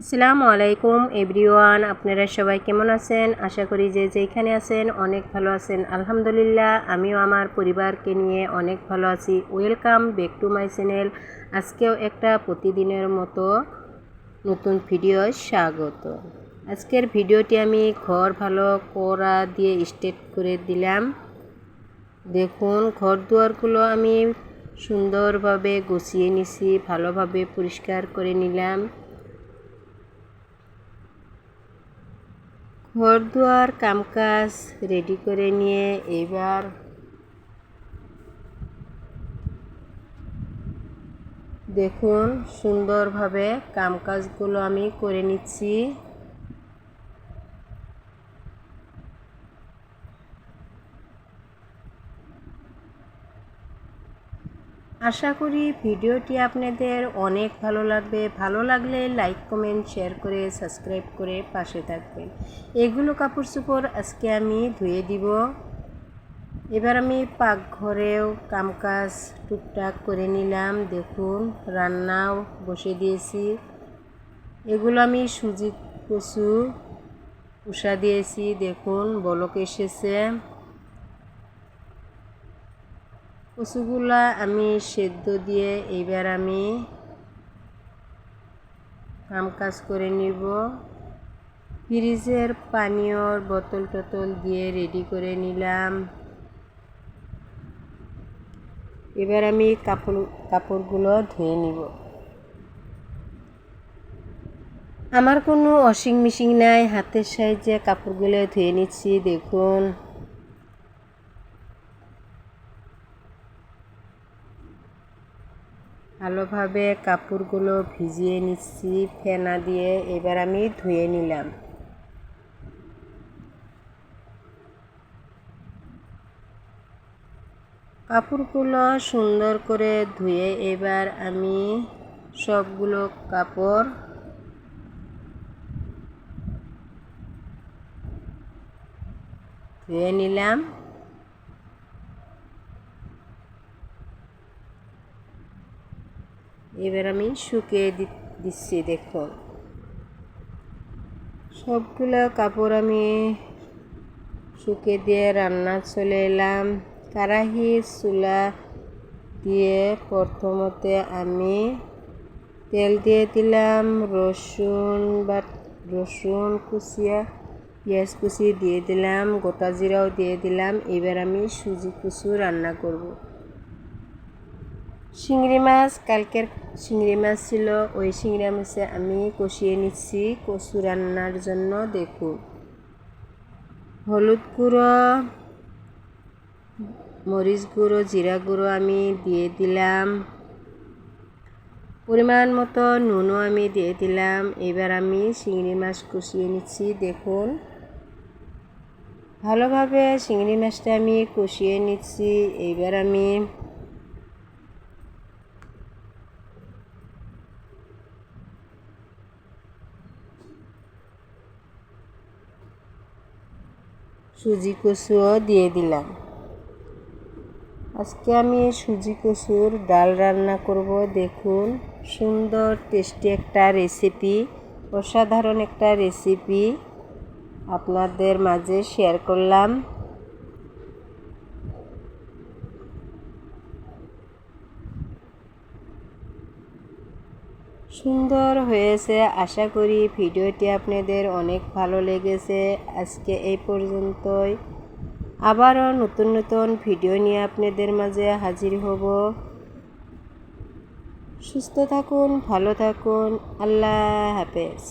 আসসালামু আলাইকুম এভরিওয়ান, আপনারা সবাই কেমন আছেন? আশা করি যে যেখানে আছেন অনেক ভালো আছেন। আলহামদুলিল্লাহ, আমিও আমার পরিবারকে নিয়ে অনেক ভালো আছি। Welcome back to my channel আজকেও একটা প্রতিদিনের মতো নতুন ভিডিও স্বাগত। আজকের ভিডিওটি আমি ঘর ভালো করা দিয়ে স্টেট করে দিলাম। দেখুন, ঘর দুয়ারগুলো আমি সুন্দরভাবে গুছিয়ে নিছি, ভালোভাবে পরিষ্কার করে নিলাম। ঘর দুয়ার কামকাজ রেডি করে নিয়ে এবার দেখুন সুন্দরভাবে কামকাজগুলো আমি করে নিচ্ছি। আশা করি ভিডিওটি আপনাদের অনেক ভালো লাগবে। ভালো লাগলে লাইক কমেন্ট শেয়ার করে সাবস্ক্রাইব করে পাশে থাকবেন। এগুলো কাপড় চোপড় আজকে আমি ধুয়ে দিব। এবার আমি পাকঘরেও কামকাজ টুকটাক করে নিলাম। দেখুন, রান্নাও বসে দিয়েছি। এগুলো আমি সুজি কচু, উষা দিয়েছি। দেখুন, বলক এসেছে। কচুগুলা আমি সেদ্ধ দিয়ে এইবার আমি কাম কাজ করে নিব। ফ্রিজের পানীয়র বোতল টোতল দিয়ে রেডি করে নিলাম। এবার আমি কাপড়, কাপড়গুলো ধুয়ে নিব। আমার কোনো ওয়াশিং মেশিন নাই, হাতের সাহায্যে কাপড়গুলো ধুয়ে নিচ্ছি, দেখুন। ভালোভাবে কাপড়গুলো ভিজিয়ে নিচ্ছি, ফেনা দিয়ে। এবার আমি ধুয়ে নিলাম। কাপড়গুলো সুন্দর করে ধুয়ে এবার আমি সবগুলো কাপড় ধুয়ে নিলাম। এবার আমি শুকিয়ে দিচ্ছি দেখুন সবগুলো কাপড় আমি শুকিয়ে দিয়ে রান্না চলে এলাম। কারাহি চুলা দিয়ে প্রথমতে আমি তেল দিয়ে দিলাম, রসুন বা রসুন কুচিয়া, পেঁয়াজ কুচি দিয়ে দিলাম, গোটা জিরাও দিয়ে দিলাম। এবার আমি সুজি কুচু রান্না করব। চিংড়ি মাছ কালকের চিংড়ি মাছ ছিল। ওই চিংড়ি মাছে আমি কষিয়ে নিচ্ছি কচু রান্নার জন্য দেখুন হলুদ গুঁড়ো মরিচ গুঁড়ো জিরা গুঁড়ো আমি দিয়ে দিলাম। পরিমাণ মতো নুনও আমি দিয়ে দিলাম। এবার আমি চিংড়ি মাছ কষিয়ে নিচ্ছি দেখুন। ভালোভাবে চিংড়ি মাছটা আমি কষিয়ে নিচ্ছি এইবার আমি সুজি কচুও দিয়ে দিলাম। আজকে আমি সুজি কচুর ডাল রান্না করব। দেখুন, সুন্দর টেস্টি একটা রেসিপি অসাধারণ একটা রেসিপি আপনাদের মাঝে শেয়ার করলাম। সুন্দর হয়েছে। আশা করি ভিডিওটি আপনাদের অনেক ভালো লেগেছে। আজকে এই পর্যন্তই। আবারও নতুন নতুন ভিডিও নিয়ে আপনাদের মাঝে হাজির হব। সুস্থ থাকুন, ভালো থাকুন। আল্লাহ হাফেজ।